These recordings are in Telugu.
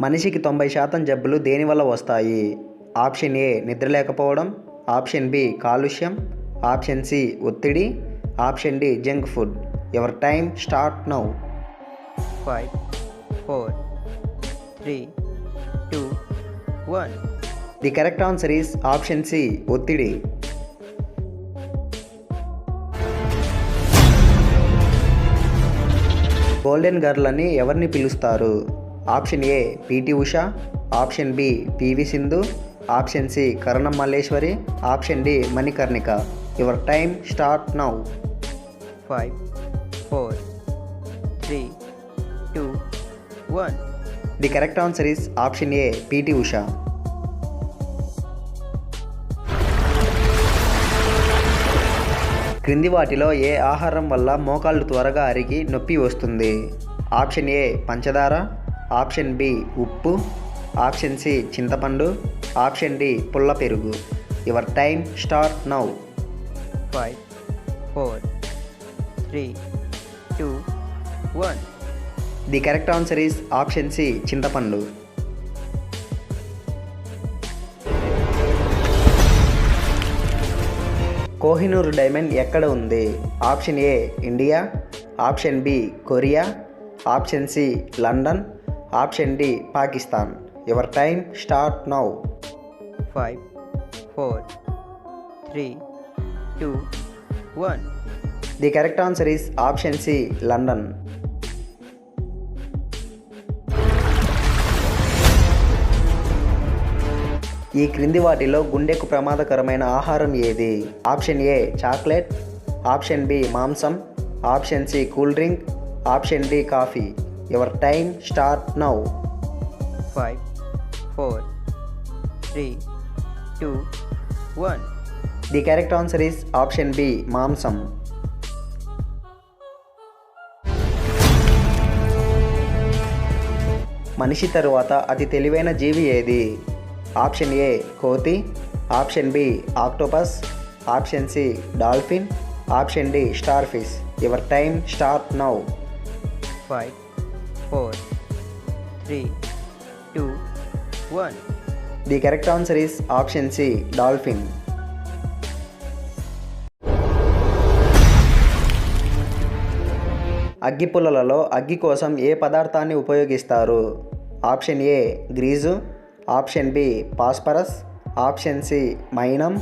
మనిషికి తొంభై శాతం జబ్బులు దేనివల్ల వస్తాయి? ఆప్షన్ ఏ నిద్ర లేకపోవడం. ఆప్షన్ బి కాలుష్యం. ఆప్షన్ సి ఒత్తిడి. Option D junk food. Your time start now. five, four, three, two, one. The correct answer is option C ఒత్తిడి. గోల్డెన్ గర్ల్ అని ఎవరిని పిలుస్తారు? Option A PT Usha option B PV Sindhu option C Karnam Malleswari option D Manikarnika your time start now. Five, four, three, two, one. The correct answer is option A PT Usha. క్రింది వాటిలో ఏ ఆహారం వల్ల మోకాళ్ళు త్వరగా అరిగి నొప్పి వస్తుంది? ఆప్షన్ ఏ పంచదార ఆప్షన్ బి ఉప్పు ఆప్షన్ సి చింతపండు ఆప్షన్ డి పుల్ల పెరుగు. Your time start now Five, four, three, two, one. The correct answer is option C చింతపండు. కోహినూర్ డైమండ్ ఎక్కడ ఉంది? Option A India option B Korea option C London option D Pakistan. Your time start now Five, four, three, two, one. The correct answer is option C London ఈ క్రింది వాటిలో గుండెకు ప్రమాదకరమైన ఆహారం ఏది? Option A chocolate. Option B మాంసం. Option C cool drink. Option D coffee. Your time start now Five, four, three, two, one. The correct answer is option B మాంసం మనిషి తరువాత అతి తెలివైన జీవి ఏది? ఆప్షన్ ఏ కోతి. Option B octopus. Option C dolphin. Option D star fish. Your time start now Five, four, three, two, one. The correct answer is option C dolphin అగ్గిపుల్లలలో అగ్గి కోసం ఏ పదార్థాన్ని ఉపయోగిస్తారు? Option A grease. Option B phosphorus option C మైనం.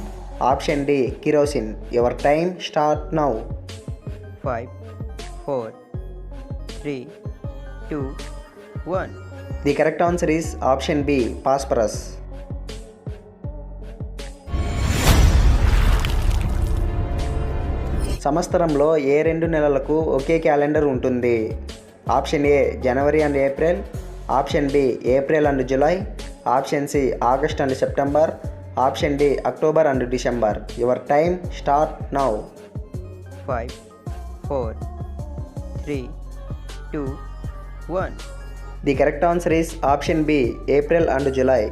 Option D kerosene. Your time start now Five, four, three, two, one. The correct answer is option B phosphorus సంవత్సరంలో ఏ రెండు నెలలకు ఒకే క్యాలెండర్ ఉంటుంది? Option A January and April. Option B April and July. Option C August and September. Option D October and December. Your time start now Five, four, three, two, one. The correct answer is option B April and July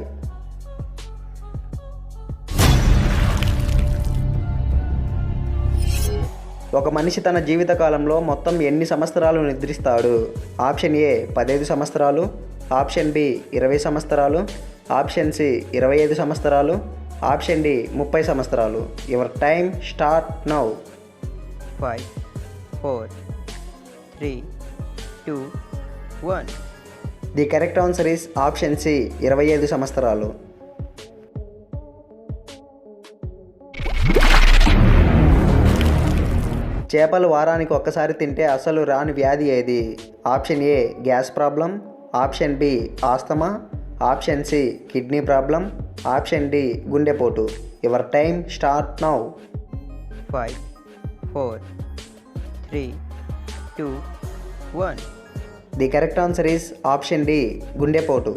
ఒక మనిషి తన జీవితకాలంలో మొత్తం ఎన్ని సంవత్సరాలు నిద్రిస్తాడు? ఆప్షన్ ఏ పదహైదు సంవత్సరాలు. ఆప్షన్ బి ఇరవై సంవత్సరాలు. ఆప్షన్ సి ఇరవై ఐదు సంవత్సరాలు. ఆప్షన్ డి ముప్పై సంవత్సరాలు. Your time start now five four three two one. The correct answer is option C ఇరవై ఐదు సంవత్సరాలు. చేపలు వారానికి ఒక్కసారి తింటే అసలు రాని వ్యాధి ఏది? Option A gas problem. Option B asthma. Option C kidney problem. Option D గుండెపోటు. Your time start now Five, four, three, two, one. The correct answer is option D గుండెపోటు.